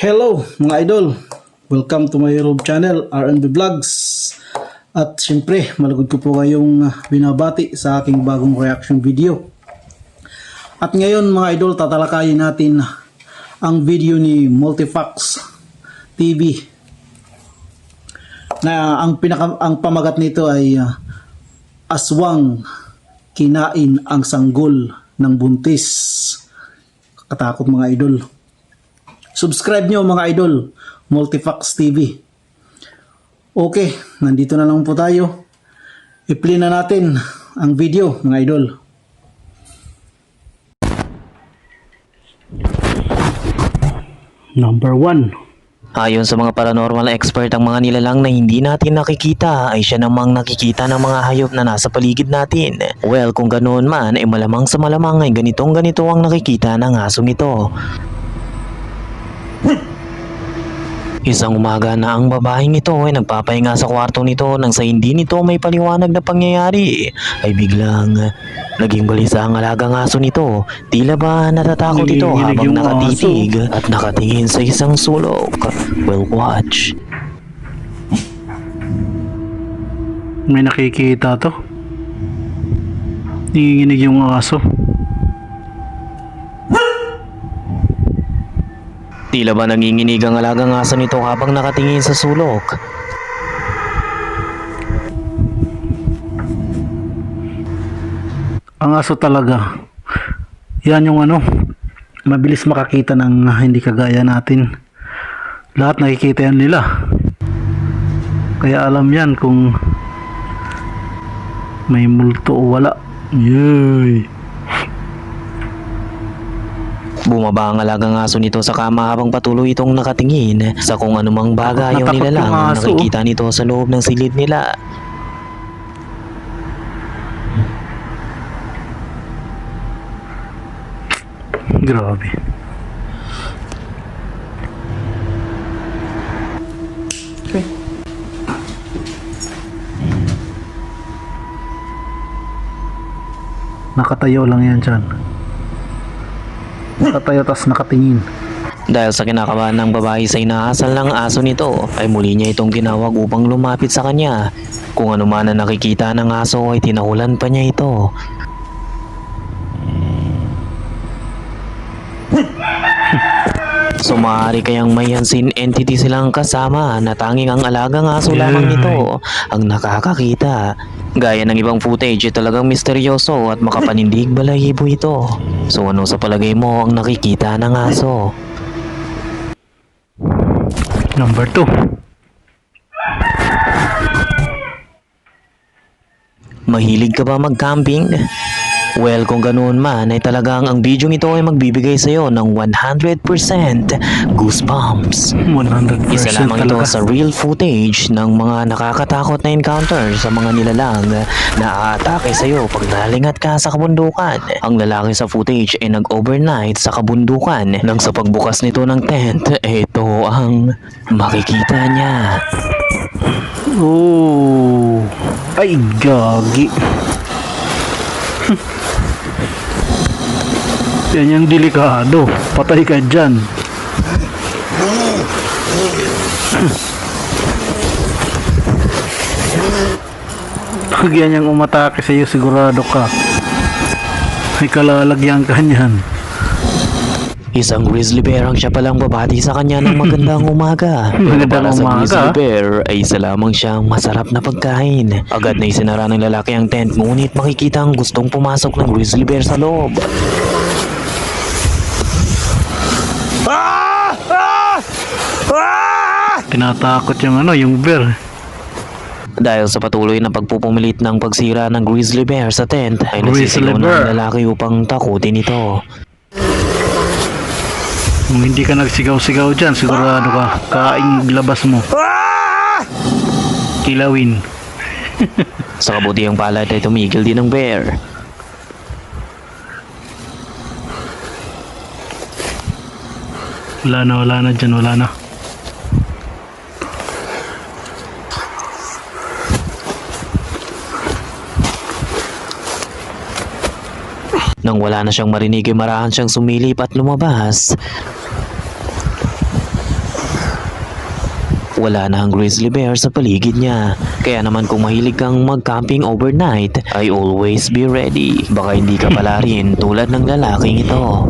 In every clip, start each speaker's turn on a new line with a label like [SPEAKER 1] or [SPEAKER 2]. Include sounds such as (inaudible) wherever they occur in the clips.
[SPEAKER 1] Hello mga idol! Welcome to my YouTube channel, RNB Vlogs. At syempre, malagod ko po kayong binabati sa aking bagong reaction video. At ngayon mga idol, tatalakayin natin ang video ni Multifax TV na ang pinaka ang pamagat nito ay ah, aswang kinain ang sanggol ng buntis. Katakot mga idol. Subscribe nyo mga idol, Multifax TV. Okay, nandito na lang po tayo. I-play na natin ang video mga idol. Number 1.
[SPEAKER 2] Ayon sa mga paranormal expert, ang mga nilalang na hindi natin nakikita ay siya namang nakikita ng mga hayop na nasa paligid natin. Well, kung ganoon man, ay malamang sa malamang ay ganitong ganito ang nakikita ng asong ito. Isang umaga na ang babaeng ito ay nagpapahinga sa kwarto nito nang sa hindi nito may paliwanag na pangyayari ay biglang naging balisa ang alagang aso nito. Tila ba natatakot ito habang nakatitig at nakatingin sa isang sulok. Well, watch.
[SPEAKER 1] May nakikita to. Nanginginig yung aso.
[SPEAKER 2] Tila ba nanginginig ang alagang aso nito habang nakatingin sa sulok?
[SPEAKER 1] Ang aso talaga. Yan yung ano, mabilis makakita ng hindi kagaya natin. Lahat nakikita yan nila. Kaya alam yan kung may multo o wala. Yay!
[SPEAKER 2] Bumaba ang alagang aso nito sa kama habang patuloy itong nakatingin sa kung anumang bagay o nilalang nakikita nito sa loob ng silid nila.
[SPEAKER 1] Grabe. Okay. Nakatayo lang yan dyan. Nakatayo tas nakatingin.
[SPEAKER 2] Dahil sa kinakabahan ng babae sa inaasal ng aso nito, ay muli niya itong tinawag upang lumapit sa kanya. Kung ano man ang nakikita ng aso ay tinahulan pa niya ito. So maaari kayang may unseen entity silang kasama na tanging ang alagang aso lamang nito ang nakakakita. Gaya ng ibang footage ay talagang misteryoso at makapanindig balahibo ito. So ano sa palagay mo ang nakikita ng aso?
[SPEAKER 1] Number 2.
[SPEAKER 2] Mahilig ka ba mag-camping? Well, kung ganoon man ay talagang ang video nito ay magbibigay sa iyo ng 100% goosebumps.
[SPEAKER 1] 100%
[SPEAKER 2] Isa lamang ito sa real footage ng mga nakakatakot na encounter sa mga nilalang na aatake sa iyo pag nalingat ka sa kabundukan. Ang lalaki sa footage ay nag-overnight sa kabundukan nang sa pagbukas nito ng tent, ito ang makikita niya.
[SPEAKER 1] Oh. Ay, gagi. Yan yung delikado. Patay ka dyan. (clears throat) Pag yan yung umatake sa iyo, sigurado ka. May kalalagyan ka niyan.
[SPEAKER 2] Isang grizzly bear ang siya palang babati sa kanya ng magandang (clears throat) umaga.
[SPEAKER 1] Magandang
[SPEAKER 2] para sa
[SPEAKER 1] umaga.
[SPEAKER 2] grizzly bear ay isa lamang siyang masarap na pagkain. Agad na isinara ng lalaki ang tent ngunit makikita ang gustong pumasok ng grizzly bear sa loob.
[SPEAKER 1] Tinatakot yung ano, yung bear.
[SPEAKER 2] Dahil sa patuloy na pagpupumilit ng pagsira ng grizzly bear sa tent ay nasisigaw ang lalaki upang takutin ito.
[SPEAKER 1] Kung hindi ka nagsigaw-sigaw dyan, sigurado ka, kaing labas mo. Kilawin. (laughs)
[SPEAKER 2] Sa kabutihang palad ay tumigil din ang bear.
[SPEAKER 1] Wala na, wala na dyan, wala na.
[SPEAKER 2] Nang wala na siyang marinig ay marahan siyang sumilip at lumabas. wala na ang grizzly bear sa paligid niya. Kaya naman kung mahilig kang mag-camping overnight, ay always be ready. Baka hindi ka pala (laughs) rin tulad ng lalaking ito.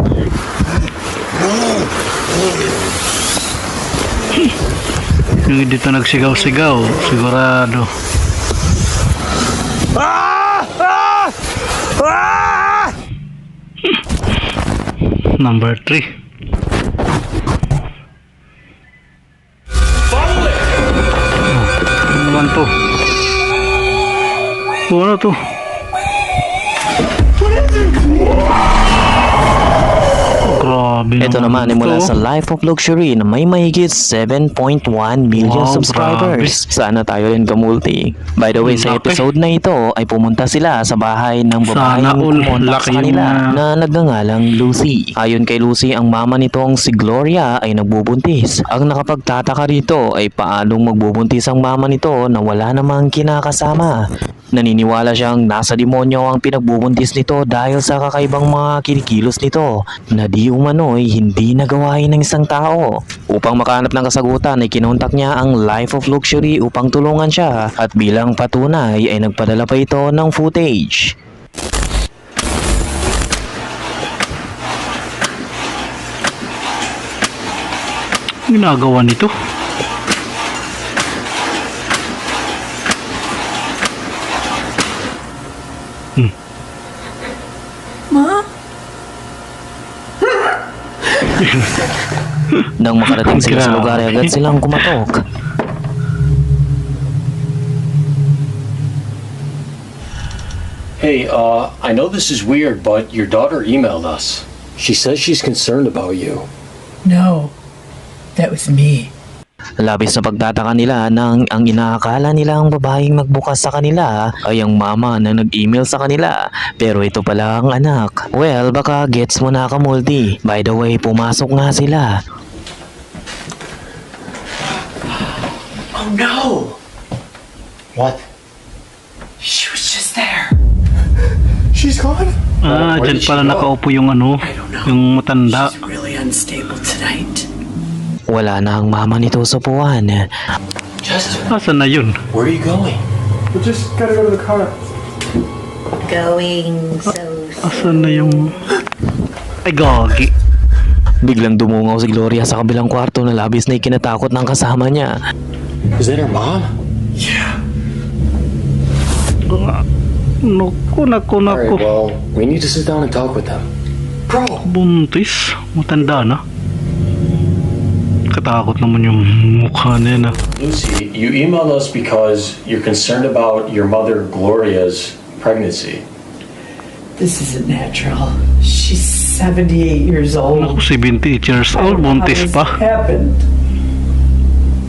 [SPEAKER 3] Yung dito nagsigaw-sigaw, sigurado. Number 3. Ano to? Ano to? Grabe
[SPEAKER 2] Ito naman ay mula sa Life of Luxury na may mahigit 7.1 million
[SPEAKER 3] Wow,
[SPEAKER 2] subscribers. Sana tayo rin kamulti. By the way, sa
[SPEAKER 3] Laki.
[SPEAKER 2] episode na ito ay pumunta sila sa bahay ng babaeng
[SPEAKER 3] Sana all. Laki
[SPEAKER 2] sa kanila
[SPEAKER 3] yung,
[SPEAKER 2] na nagngangalang Lucy. Ayon kay Lucy, ang mama nitong si Gloria ay nagbubuntis. Ang nakapagtataka rito ay paanong magbubuntis ang mama nito na wala namang kinakasama. Naniniwala siyang nasa demonyo ang pinagbubuntis nito dahil sa kakaibang mga kinikilos nito na di umano'y hindi nagawain ng isang tao. Upang makahanap ng kasagutan ay kinontak niya ang Life of Luxury upang tulungan siya at bilang patunay ay nagpadala pa ito ng footage.
[SPEAKER 3] ginagawa nito? (laughs)
[SPEAKER 2] Nang makarating sila sa lugar agad silang kumatok.
[SPEAKER 4] Hey, uh, I know this is weird, but your daughter emailed us. She says she's concerned about you.
[SPEAKER 5] No, that was me.
[SPEAKER 2] Labis na pagtataka nila nang ang inaakala nila ang babaeng magbukas sa kanila ay ang mama na nag-email sa kanila pero ito pala ang anak. Well, baka gets mo na kamulti. By the way, pumasok nga sila.
[SPEAKER 5] Oh no!
[SPEAKER 4] What?
[SPEAKER 5] She was just there.
[SPEAKER 4] She's gone?
[SPEAKER 3] Ah,
[SPEAKER 4] Where
[SPEAKER 3] dyan
[SPEAKER 4] she
[SPEAKER 3] pala
[SPEAKER 4] go?
[SPEAKER 3] nakaupo yung ano,
[SPEAKER 5] I don't know.
[SPEAKER 3] yung matanda.
[SPEAKER 5] She's really unstable tonight.
[SPEAKER 2] Wala na ang mama nito sa puwan.
[SPEAKER 4] Chester,
[SPEAKER 3] Asan na yun?
[SPEAKER 4] where are you going?
[SPEAKER 6] going so
[SPEAKER 3] Asan na yung... Ay, gagi.
[SPEAKER 2] Biglang dumungaw si Gloria sa kabilang kwarto na labis na ikinatakot ng kasama niya.
[SPEAKER 4] Is that her mom?
[SPEAKER 3] Naku, naku,
[SPEAKER 4] Alright,
[SPEAKER 3] naku.
[SPEAKER 4] well, we need to sit down and talk with them. Bro!
[SPEAKER 3] Buntis. Matanda na. Katakot naman yung mukha niya na.
[SPEAKER 4] Lucy, you emailed us because you're concerned about your mother Gloria's pregnancy.
[SPEAKER 5] This isn't natural. She's 78 years old.
[SPEAKER 3] Naku, 78 years old,
[SPEAKER 5] how
[SPEAKER 3] buntis
[SPEAKER 5] this
[SPEAKER 3] pa.
[SPEAKER 5] happened.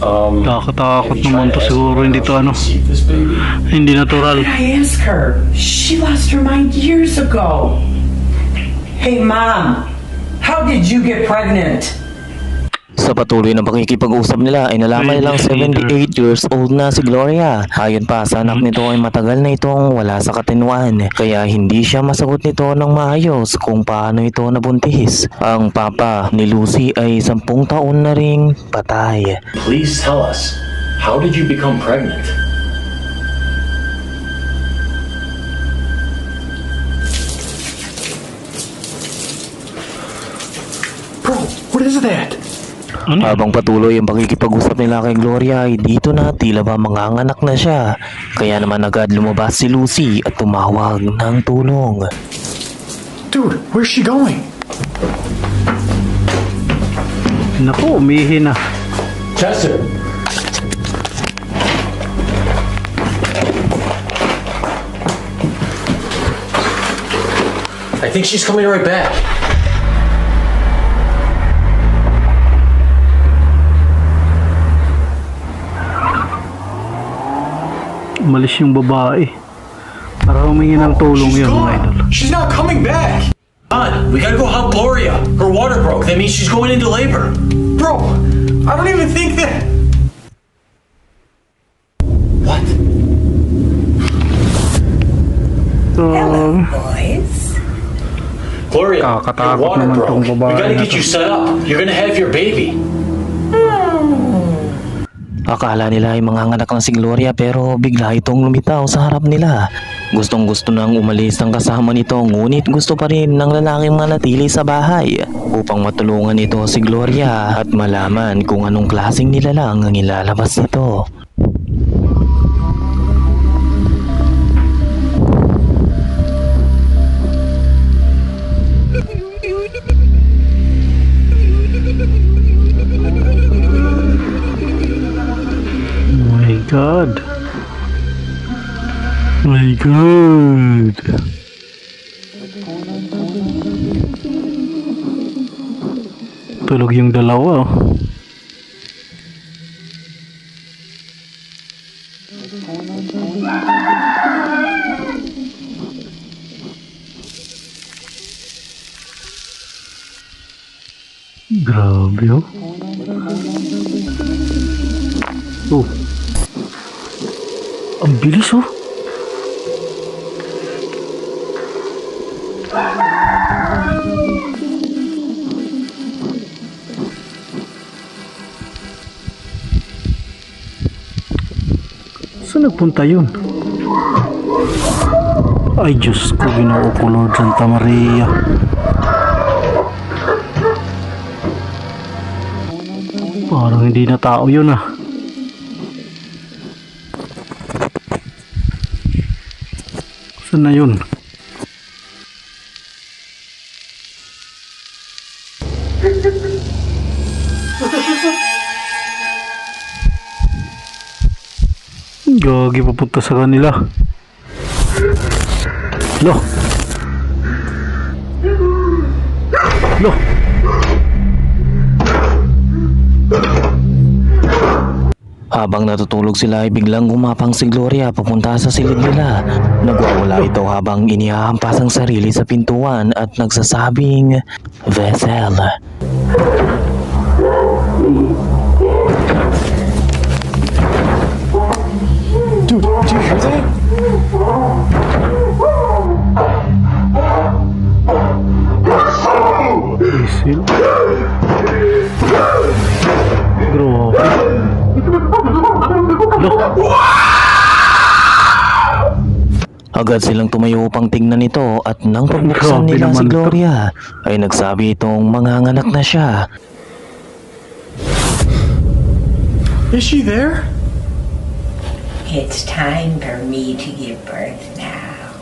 [SPEAKER 4] Um,
[SPEAKER 3] Nakakatakot
[SPEAKER 4] have you
[SPEAKER 3] naman
[SPEAKER 4] tried
[SPEAKER 3] to siguro
[SPEAKER 4] her
[SPEAKER 3] hindi
[SPEAKER 4] how
[SPEAKER 3] to
[SPEAKER 4] she
[SPEAKER 3] ano,
[SPEAKER 4] conceived this baby?
[SPEAKER 3] hindi natural.
[SPEAKER 5] Did I ask her? She lost her mind years ago. Hey, Mom, how did you get pregnant?
[SPEAKER 2] Sa patuloy na pakikipag-usap nila ay nalaman nilang 78 years old na si Gloria. Ayon pa sa anak nito ay matagal na itong wala sa katinuan. Kaya hindi siya masagot nito ng maayos kung paano ito nabuntis. Ang papa ni Lucy ay 10 taon na ring patay.
[SPEAKER 4] Please tell us, how did you become pregnant? Bro, what is that?
[SPEAKER 2] Habang patuloy ang pakikipag-usap nila kay Gloria ay dito na tila ba manganganak na siya. Kaya naman agad lumabas si Lucy at tumawag ng tulong.
[SPEAKER 4] Dude, where's she going?
[SPEAKER 3] Naku, umihi na.
[SPEAKER 4] Chester! I think she's coming right back.
[SPEAKER 3] Umalis yung babae. Para humingi ng tulong
[SPEAKER 4] She's
[SPEAKER 3] yun, mga idol.
[SPEAKER 4] gone. She's not coming back. On, we gotta go help Gloria. Her water broke. That means she's going into labor. Bro, I don't even think that. What?
[SPEAKER 3] So,
[SPEAKER 6] boys.
[SPEAKER 4] Gloria, your water broke. We gotta get
[SPEAKER 3] to.
[SPEAKER 4] you set up. You're gonna have your baby.
[SPEAKER 2] Akala nila ay manganganak lang si Gloria pero bigla itong lumitaw sa harap nila. Gustong gusto nang umalis ang kasama nito ngunit gusto pa rin ng lalaking manatili sa bahay upang matulungan ito si Gloria at malaman kung anong klaseng nilalang ang ilalabas nito.
[SPEAKER 3] God. My God. Tulog yung dalawa. oh. Saan nagpunta yun? Ay Diyos ko, ginoo ko Lord Santa Maria. Parang hindi na tao yun ah. Saan na yun? Gagi papunta sa kanila. Lo. Lo.
[SPEAKER 2] Habang natutulog sila ay biglang gumapang si Gloria papunta sa silid nila. Nagwawala ito habang inihahampas ang sarili sa pintuan at nagsasabing, Vessel. Agad silang tumayo upang tingnan ito at nang pagbuksan nila si. Gloria ay nagsabi itong manganganak na siya.
[SPEAKER 4] Is she there?
[SPEAKER 6] It's time for me to give birth now.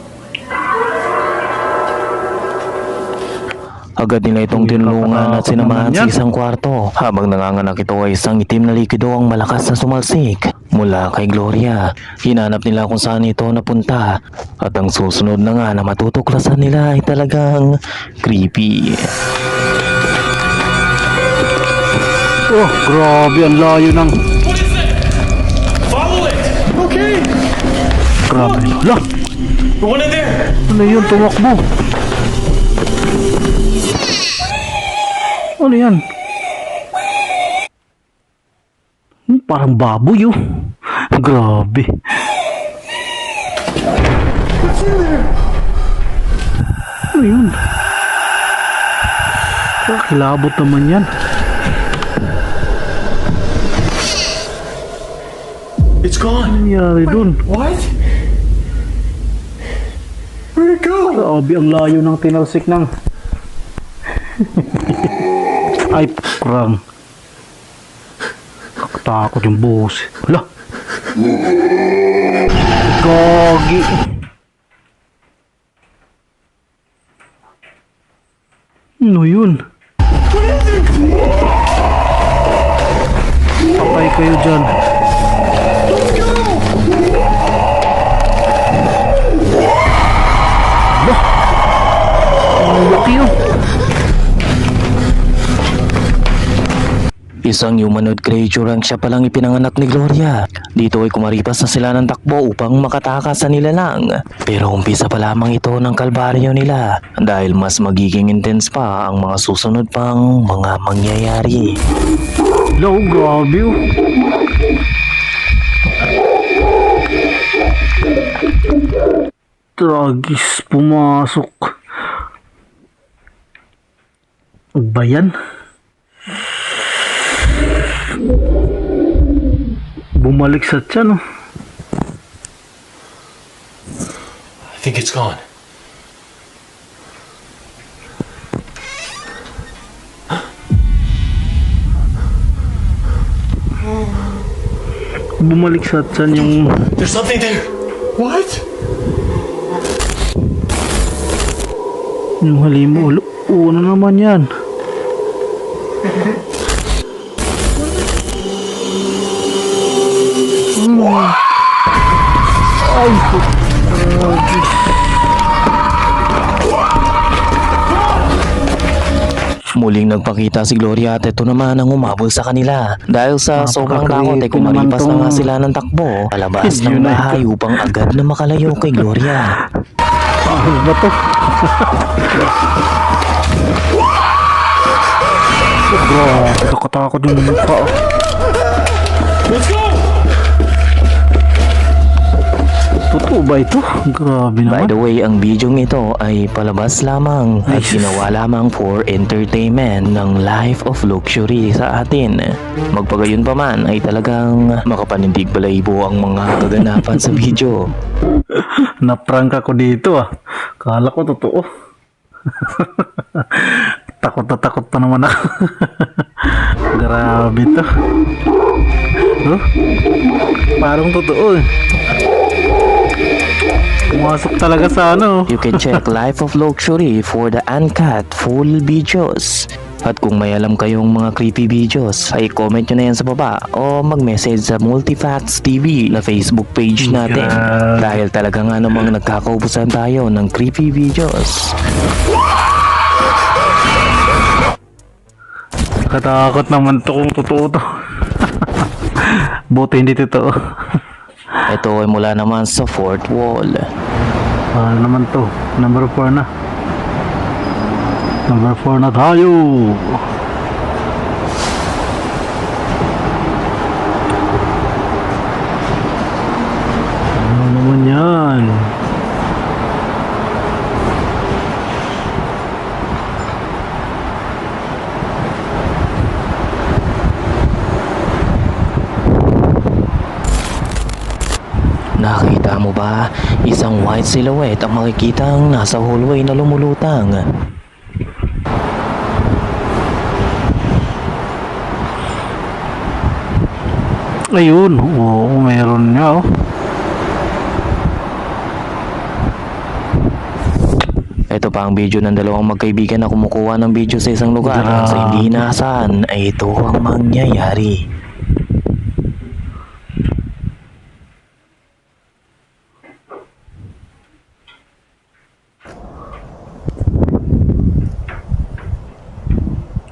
[SPEAKER 2] Agad nila itong tinulungan at sinamahan sa isang kwarto. Habang nanganganak ito ay isang itim na likido ang malakas na sumalsik mula kay Gloria. Hinanap nila kung saan ito napunta. At ang susunod na nga na matutuklasan nila ay talagang creepy.
[SPEAKER 3] Oh, grabe. Ang layo ng...
[SPEAKER 4] What is that? Follow it! Okay!
[SPEAKER 3] Grabe. La.
[SPEAKER 4] The one in there!
[SPEAKER 3] Ano yun? Tumakbo. Ano yan? Parang baboy oh. Grabe. Ano yun? Kilabot naman yan.
[SPEAKER 4] It's gone.
[SPEAKER 3] Ano nangyari dun?
[SPEAKER 4] What? Where'd it go?
[SPEAKER 3] Grabe, ang layo ng tinalsik ng... (laughs) Ay, prang. Nakatakot yung buhos. Hala! Gagi! Ano yun? Patay kayo dyan. Ang laki yun.
[SPEAKER 2] Isang humanoid creature ang siya palang ipinanganak ni Gloria. Dito ay kumaripas na sila ng takbo upang makatakas sa nilalang. Pero umpisa pa lamang ito ng kalbaryo nila dahil mas magiging intense pa ang mga susunod pang mga mangyayari.
[SPEAKER 3] Hello, grabe. Tragis pumasok. Ano Ba yan? Bumalik sa tiyan, oh.
[SPEAKER 4] I think it's gone.
[SPEAKER 3] Bumalik sa tiyan yung...
[SPEAKER 4] There's something there. What?
[SPEAKER 3] Yung halimo. Ulo, naman yan? Ay, grabe.
[SPEAKER 2] Muling nagpakita si Gloria at ito naman ang umabol sa kanila. Dahil sa sobrang takot ay
[SPEAKER 3] Napaka-creepy naman
[SPEAKER 2] kumaripas na nga sila ng takbo. Palabas ng bahay upang agad na makalayo kay Gloria.
[SPEAKER 3] Ano ba to? Grabe, nakatakot yung mukha. oh.
[SPEAKER 4] Let's go!
[SPEAKER 3] Totoo ba ito? Grabe
[SPEAKER 2] By
[SPEAKER 3] naman.
[SPEAKER 2] the way, ang video ito ay palabas lamang at ginawa lamang for entertainment ng life of luxury sa atin. Magpagayon pa man ay talagang makapanindig balayibo ang mga kaganapan sa video. (laughs)
[SPEAKER 3] Naprank ako dito ah. Kala ko totoo. (laughs) takot na takot pa naman ako. (laughs) Grabe to. Huh? Parang totoo eh. Pumasok talaga sa ano.
[SPEAKER 2] You can check Life of Luxury for the uncut full videos. At kung may alam kayong mga creepy videos, ay comment nyo na yan sa baba o mag-message sa Multifacts TV na Facebook page natin.
[SPEAKER 3] Grabe.
[SPEAKER 2] Dahil talaga nga namang nagkakaubusan tayo ng creepy videos.
[SPEAKER 3] Katakot naman to kung totoo to. (laughs) Buti hindi totoo.
[SPEAKER 2] Ito ay mula naman sa fourth wall.
[SPEAKER 3] Ano naman to? Number 4 na. Number 4 na tayo. Ano naman yan?
[SPEAKER 2] Nakita mo ba? Silhouette ang makikitang nasa hallway na lumulutang.
[SPEAKER 3] Ayun, oo, meron nga oh.
[SPEAKER 2] Ito pa ang video ng dalawang magkaibigan na kumukuha ng video sa isang lugar sa hindi inaasahan ay ito ang mangyayari.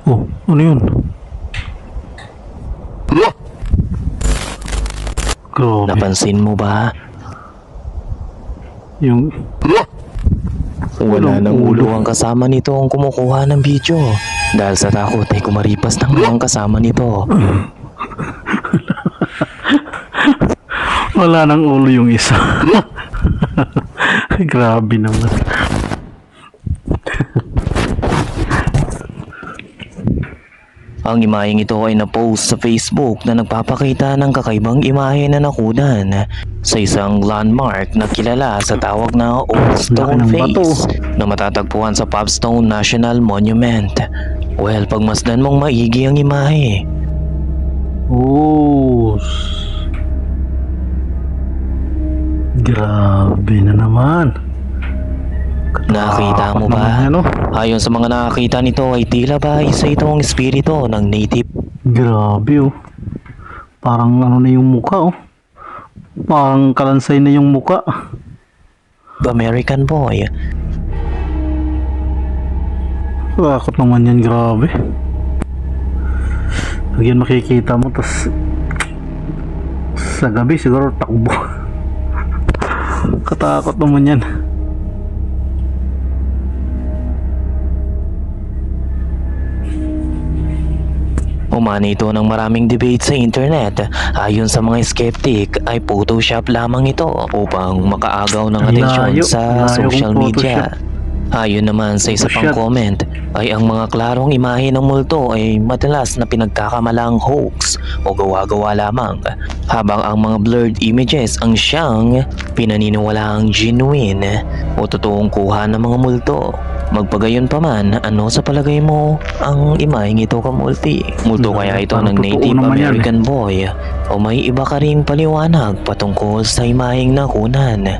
[SPEAKER 3] Oh, ano yun? Grabe.
[SPEAKER 2] Napansin mo ba?
[SPEAKER 3] Yung
[SPEAKER 2] Wala
[SPEAKER 3] Walang
[SPEAKER 2] nang
[SPEAKER 3] ulo.
[SPEAKER 2] ulo ang kasama nito ang kumukuha ng video. Dahil sa takot ay kumaripas ng mga kasama nito. (laughs)
[SPEAKER 3] wala nang ulo yung isa. (laughs) Grabe naman.
[SPEAKER 2] Ang imaheng ito ay na-post sa Facebook na nagpapakita ng kakaibang imahe na nakunan sa isang landmark na kilala sa tawag na Old Stone. Face na matatagpuan sa Popstone National Monument. Well, pagmasdan mong maigi ang imahe.
[SPEAKER 3] Oh. Grabe na naman.
[SPEAKER 2] Nakita mo ba?
[SPEAKER 3] oh.
[SPEAKER 2] Ayon sa mga nakakita nito ay tila ba isa itong espiritu ng native
[SPEAKER 3] Grabe oh. Parang ano na yung muka oh. Parang kalansay na yung muka.
[SPEAKER 2] American boy.
[SPEAKER 3] Takot naman yan, grabe. Pag yan makikita mo, tas sa gabi siguro takbo. (laughs) Katakot naman yan.
[SPEAKER 2] Umani ito ng maraming debate sa internet. Ayon sa mga skeptic ay Photoshop lamang ito upang makaagaw ng atensyon
[SPEAKER 3] layo.
[SPEAKER 2] sa
[SPEAKER 3] Layo
[SPEAKER 2] social media.
[SPEAKER 3] Photoshop.
[SPEAKER 2] Ayon naman sa isa pang comment ay ang mga klarong imahe ng multo ay madalas na pinagkakamalang hoax o gawa-gawa lamang habang ang mga blurred images ang siyang pinaniniwalaang genuine o totoong kuha ng mga multo. Magpagayon pa man, ano sa palagay mo ang imaheng ito kamulti? Multo kaya ito ng Native
[SPEAKER 3] yan eh.
[SPEAKER 2] American boy o may iba ka ring paliwanag patungkol sa imaheng nakunan?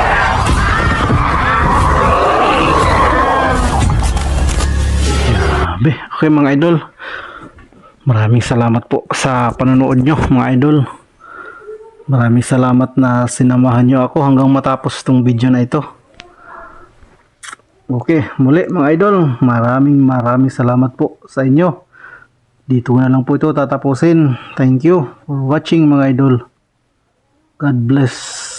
[SPEAKER 3] Grabe. Okay mga idol. Maraming salamat po sa panonood nyo mga idol. Maraming salamat na sinamahan nyo ako hanggang matapos itong video na ito. Okay, muli mga idol, maraming maraming salamat po sa inyo. Dito na lang po ito tatapusin. Thank you for watching mga idol. God bless.